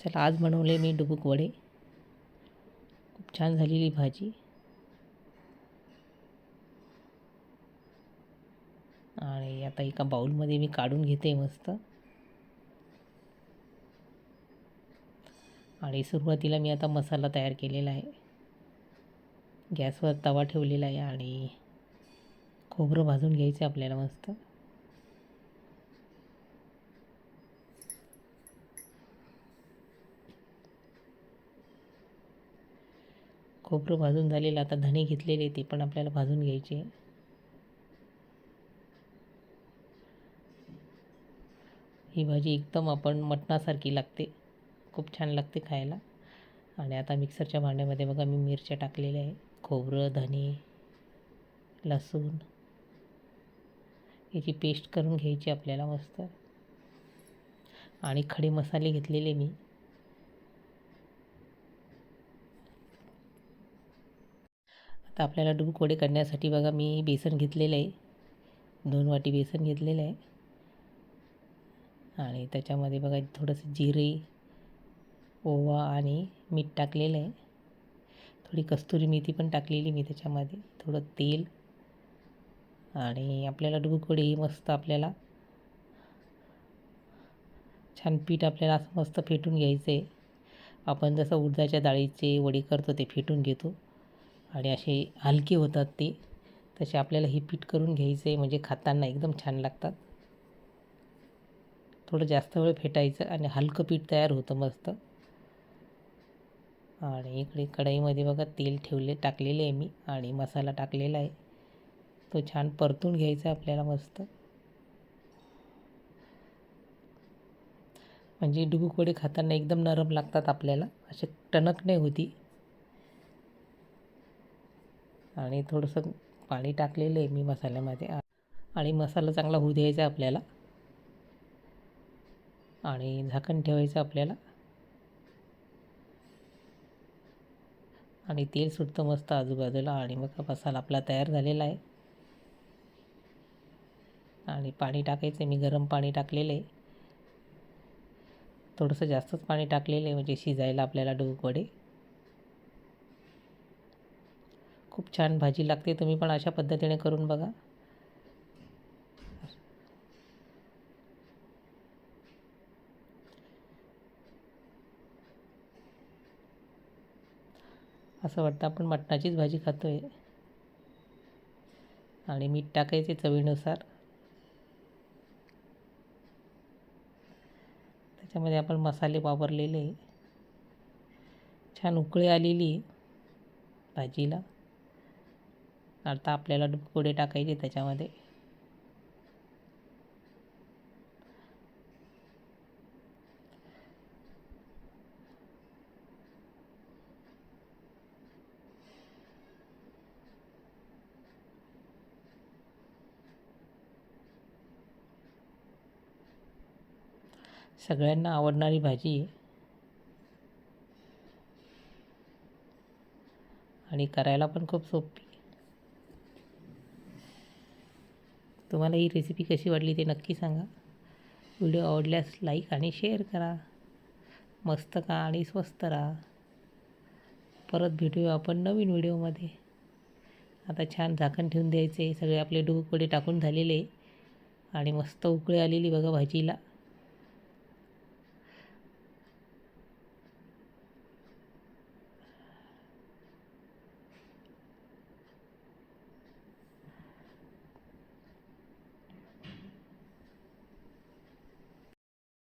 चला आज बनवले मी डुबुक वडे. खूप छान झालेली भाजी. आणि आता एका बाऊलमध्ये मी काढून घेते मस्त. आणि सुरुवातीला मी आता मसाला तयार केलेला आहे. गॅसवर तवा ठेवलेला आहे आणि खोबरं भाजून घ्यायचं आपल्याला मस्त. खोबरं भाजून झालेलं आता धणे घेतलेले ते पण आपल्याला भाजून घ्यायचे. ही भाजी एकदम आपण मटणासारखी लागते. खूप छान लागते खायला. आणि आता मिक्सरच्या भांड्यामध्ये बघा मी मिरच्या टाकलेल्या आहे खोबरं धणे लसूण. याची पेस्ट करून घ्यायची आपल्याला मस्त. आणि खडे मसाले घेतलेले मी. आता आपल्याला डुबुक कोडे करण्यासाठी बघा मी बेसन घेतलेलं आहे. दोन वाटी बेसन घेतलेलं आहे. आणि त्याच्यामध्ये बघा थोडंसं जिरे ओवा आणि मीठ टाकलेलं आहे. थोडी कस्तुरी मेथी पण टाकलेली मी त्याच्यामध्ये. थोडं तेल आणि आपल्याला डुबुक वडे मस्त आपल्याला छान पीठ आपल्याला असं मस्त फेटून घ्यायचं आहे. आपण जसं उडदाच्या डाळीचे वडी करतो ते फेटून घेतो. आणि असे हलके होतात ते. तसे आपल्याला हे पीठ करून घ्यायचं आहे म्हणजे खाताना एकदम छान लागतात. थोडं जास्त वेळ फेटायचं आणि हलकं पीठ तयार होतं मस्त. आणि इकडे कढईमध्ये बघा तेल ठेवले टाकलेले आहे मी आणि मसाला टाकलेला आहे. तो छान परतून घ्यायचा आपल्याला मस्त. म्हणजे डुबुकवडे खाताना एकदम नरम लागतात आपल्याला. असे टणक नाही होती. आणि थोडंसं पाणी टाकलेलं आहे मी मसाल्यामध्ये. आणि मसाला चांगला होऊ द्यायचा आपल्याला. आणि झाकण ठेवायचं आपल्याला. आणि तेल सुटतं मस्त आजूबाजूला आणि मग मसाला आपला तयार झालेला आहे. आणि पाणी टाकायचं मी गरम पाणी टाकलेलं आहे. थोडंसं जास्तच पाणी टाकलेलं आहे. म्हणजे शिजायला आपल्याला डोक वडे खूप छान भाजी लागते तुम्ही पण अशा पद्धतीने करून बघा. असं वाटतं आपण मटणाचीच भाजी खातो आहे आणि मीठ टाकायचे चवीनुसार. त्याच्यामध्ये आपण मसाले वापरलेले. छान उकळी आलेली भाजीला. आता आपल्याला डुबकोडे टाकायचे त्याच्यामध्ये. सगळ्यांना आवडणारी भाजी. आहे आणि करायला पण खूप सोपी. तुम्हाला ही रेसिपी कशी वाटली ते नक्की सांगा. व्हिडिओ आवडल्यास लाईक आणि शेअर करा. मस्त का आणि स्वस्त राहा. परत भेटूया आपण नवीन व्हिडिओमध्ये आता छान झाकण ठेवून द्यायचे. सगळे आपले डोकडे टाकून झालेले. आणि मस्त उकळी आलेली बघा भाजीला.